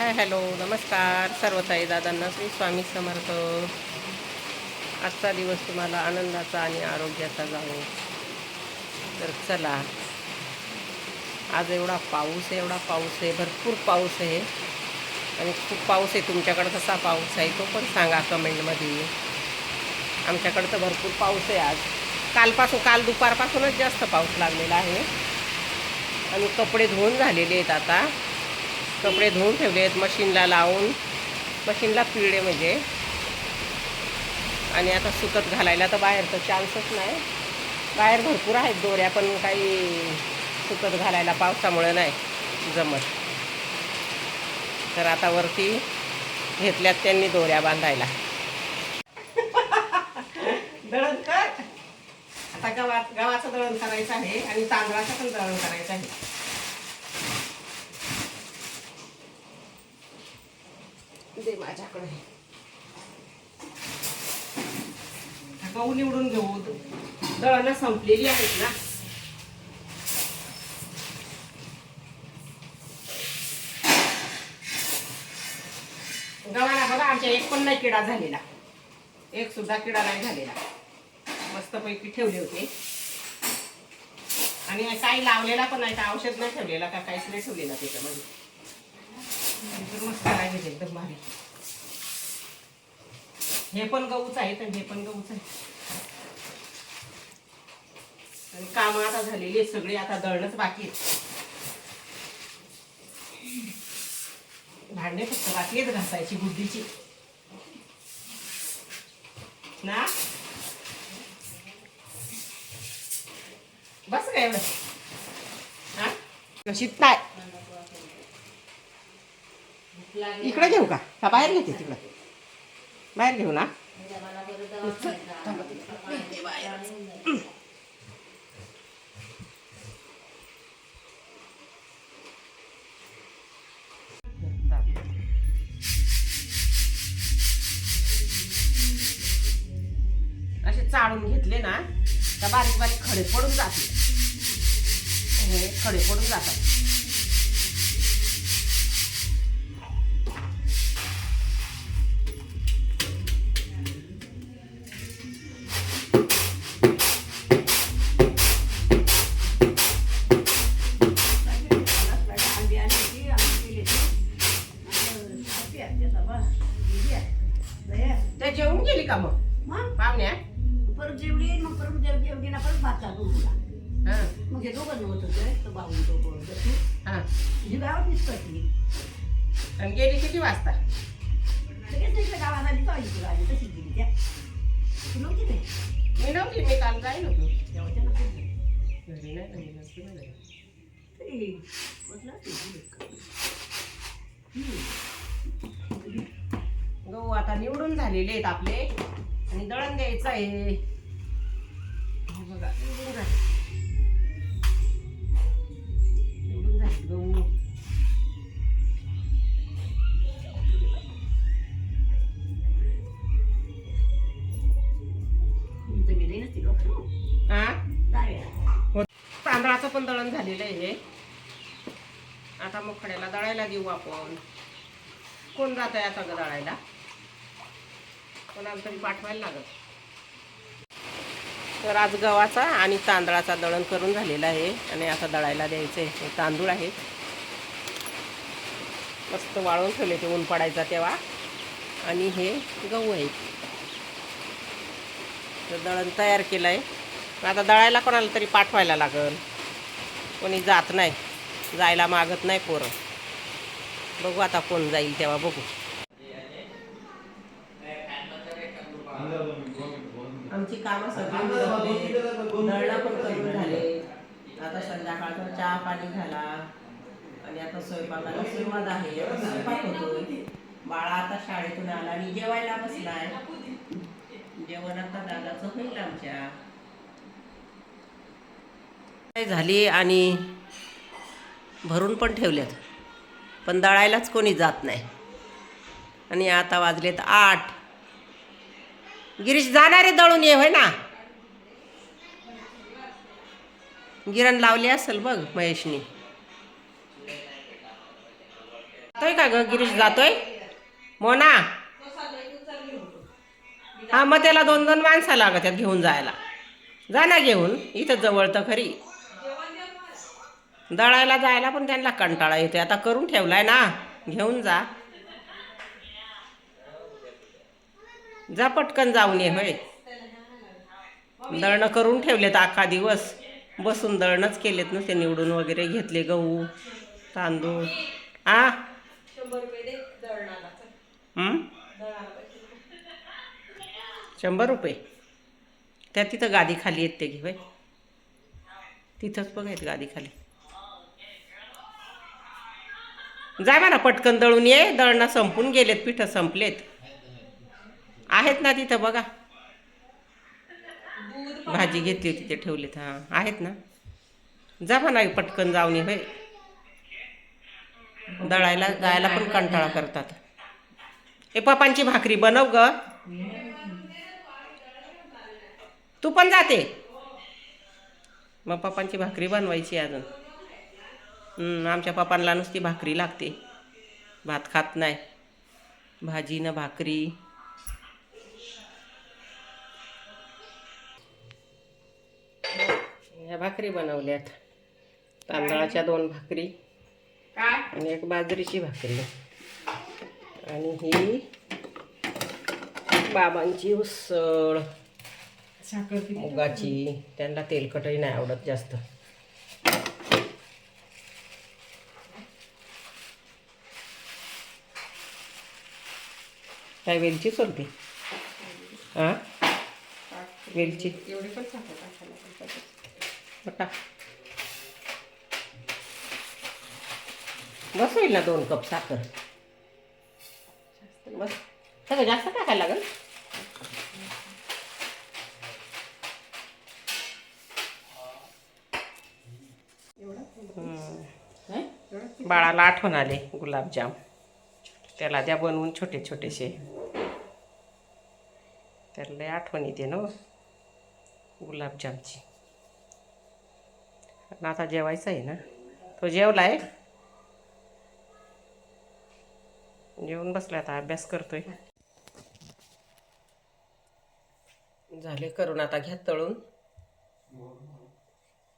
Hi hello नमस्कार सर्व ताई दादांना. श्री स्वामी समर्थ. आजचा दिवस तुम्हाला आनंदाचा आणि आरोग्याचा जावो. तर चला. आज एवढा पाऊस आहे एवढा पाऊस आहे भरपूर पाऊस आहे. आणि खूप पाऊस आहे तुमच्याकडं कसा पाऊस आहे तो पण सांगा कमेंटमध्ये. आमच्याकडं तर भरपूर पाऊस आहे आज. कालपासून काल दुपारपासूनच जास्त पाऊस लागलेला आहे. आणि कपडे धुवून झालेले आहेत आता. कपडे धुवून ठेवले आहेत मशीनला लावून. मशीनला पिळले म्हणजे. आणि आता सुकत घालायला तर बाहेर तर चान्सच नाही. बाहेर भरपूर आहेत दोऱ्या पण काही सुकत घालायला पावसामुळे नाही जमत. तर आता वरती घेतल्यात त्यांनी दोऱ्या बांधायला. दळण कर. आता गवा गव्हाचं दळण करायचं आहे आणि तांदळाचं पण दळण करायचं आहे. दे माझ्याकडे गहू निवडून घेऊ. दळणं संपलेली आहेत ना. गव्हाला बघा आमच्या एक पण नाही किडा झालेला. एक सुद्धा किडा नाही झालेला. मस्तपैकी ठेवले होते. आणि काही लावलेला पण नाही का औषध नाही ठेवलेला का काहीच नाही ठेवलेला त्याच्यामध्ये. मस्त करायचे एकदम भारी. हे पण गहूच आहेत आणि हे पण गहूच आहे आणि कामं आता झालेली आहेत सगळी आता दळणंच बाकी आहेत. भांडे फक्त बाकी आहेत घासायची बुद्धीची. ना? बस काय एवढं. हा? कशीत नाही. इकडे घेऊ का? का बाहेर घेते तिकडं? बाहेर घेऊ ना. असे चाळून घेतले ना तर बारीक बारीक खडे पडून जाते हे खडे पडून जातात. परत जेवली मग परत जेव जेवलीना परत भात चालू तुला. हा. मग हे दोघं नव्हतं होतं तो भाऊ तो तू हा. तुझी गावात निसपटली आणि गेली किती वाजता? लगेच तिकडे गावात आली तो आली तशीच गेली त्या. तू नव्हती मी नव्हती मी काल जाईल होतो. तेव्हाच्या नव्हती घरी नाही ना, मी नसते ना घरी. तरी बसला असेल ती. हम्म. गहू आता निवडून झालेले आहेत आपले. आणि दळण द्यायचं आहे. तांदळाचं पण दळण झालेलं आहे हे. आता मुखड्याला दळायला देऊ आपण. कोण जात आहे आता दळायला? कोणाला तरी पाठवायला लागत तर आज गव्हाचा आणि तांदळाचा दळण करून झालेला आहे आणि आता दळायला द्यायचं. आहे हे तांदूळ आहेत. मस्त वाळून ठेवले ते ऊन पडायचा तेव्हा. आणि हे गहू आहेत तर दळण तयार केलं आहे आता दळायला कोणाला तरी पाठवायला लागेल. कोणी जात नाही. जायला मागत नाही पोरं. बघू आता कोण जाईल तेव्हा बघू. आमची कामं सगळी उरकली. दळणं पण करून झाले? आता संध्याकाळचा चहा पाणी झाला. आणि आता स्वयंपाकाला सुरुवात आहे. आता स्वयंपाक होतोय. बाळा आता शाळेतून आला आणि जेवायला बसलाय. जेवण आता दादाचं होईल आमच्या. काय झाली आणि भरून पण ठेवल्यात पण दळायलाच कोणी जात नाही. आणि आता वाजलेत आठ. गिरीश जाणारे दळून ये होय ना. गिरण लावली असेल बघ महेशनी. जातोय का ग गिरीश जातोय? मोना. हा मग त्याला दोन दोन माणसं लागत आहेत घेऊन जायला. जा ना घेऊन इथं जवळ तर खरी. दळायला जायला पण त्यांना कंटाळा येतोय. आता करून ठेवलाय ना. घेऊन जा. जा पटकन जाऊन ये होय. दळणं करून ठेवलेत अख्खा दिवस. बसून दळणंच केलेत ना ते निवडून वगैरे घेतले गहू तांदूळ. आ? हं? शंभर रुपये? त्या तिथं गादी खाली आहेत ते घे बाई तिथंच बघायत गादी खाली. जाय म्हणा पटकन दळून ये. दळणं संपून गेलेत पिठं संपलेत. आहेत ना तिथं बघा. भाजी घेतली होती ते ठेवलेत हां. आहेत ना? जा म्हणा पटकन जाऊन ये दळायला जायला पण कंटाळा करतात. ए पप्पांची भाकरी बनव ग. तू पण जाते? मग पप्पांची भाकरी बनवायची अजून. हं, आमच्या पप्पांना नुसती भाकरी लागते. भात खात नाही. भाजी न भाकरी. ह्या भाकरी बनवल्यात. तांदळाच्या दोन भाकरी आणि एक बाजरीची भाकरी. आणि ही बाबांची उसळ. मुगाची. त्यांना तेलकटही नाही आवडत जास्त. काय वेलची सोलते हां? वेलची. एवढी पण साखर बटा बस होईल ना दोन कप साखर. बस. सगळं जास्त टाकायला लागेल? बाळाला आठवण आले गुलाबजाम. त्याला द्या बनवून छोटे छोटेसे. त्याला आठवण येते ना हो, गुलाबजामची. आणि आता जेवायचं आहे ना. तो जेवला आहे जेवून बसला आता अभ्यास करतोय. झाले करून आता घ्या तळून.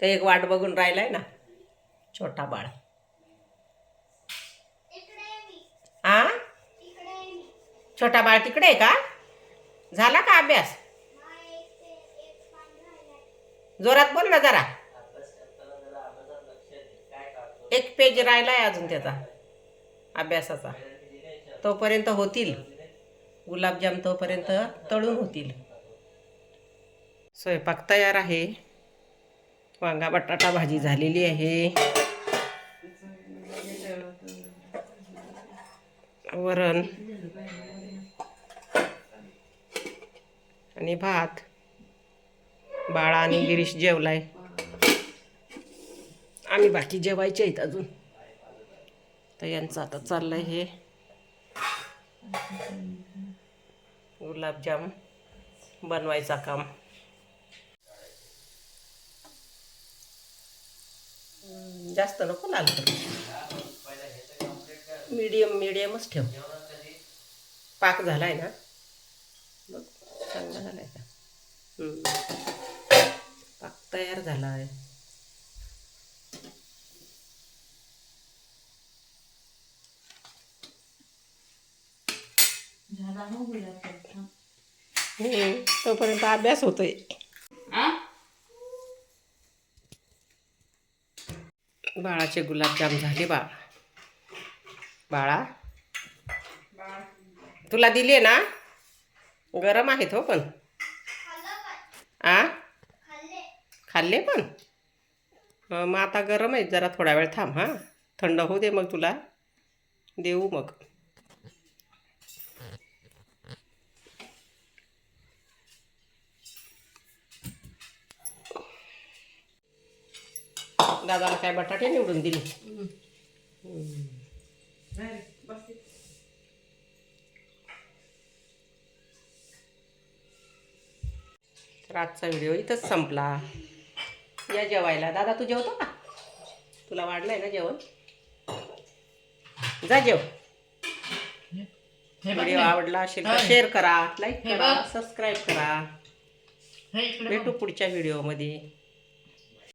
ते एक वाट बघून राहिलाय ना. छोटा बाळ. आ? छोटा बाळ तिकडे आहे का? झाला का अभ्यास? जोरात बोल ना जरा. एक पेज राहिला आहे अजून त्याचा अभ्यासाचा. तोपर्यंत होतील. गुलाबजाम तोपर्यंत तळून होतील. स्वयंपाक तयार आहे. वांगा बटाटा भाजी झालेली आहे. वरण. आणि भात. बाळा आणि गिरीश जेवलाय. आम्ही बाकी जेवायचे आहेत अजून. तर यांचं आता चाललंय हे. गुलाबजाम बनवायचा काम. जास्त नको लाल मीडियम मीडियमच ठेव. पाक झालाय ना? बघ चांगला झालाय का? पाक तयार झाला आहे तोपर्यंत अभ्यास होतोय. बाळाचे गुलाबजाम झाले बाळा. बाळा. तुला दिले ना? गरम आहेत हो पण. आ? खाल्ले पण? हं, मग आता गरम आहेत जरा थोडा वेळ थांब हां. थंड होऊ दे मग तुला. देऊ मग. दादाला काय बटाटे निवडून दिले तर आजचा व्हिडिओ इथंच संपला या जेवायला दादा तू जेवतो का तुला वाढलंय ना जेवण जा जेव व्हिडिओ. आवडला असेल तर. शेअर करा लाईक करा. सबस्क्राईब करा भेटू. पुढच्या व्हिडिओमध्ये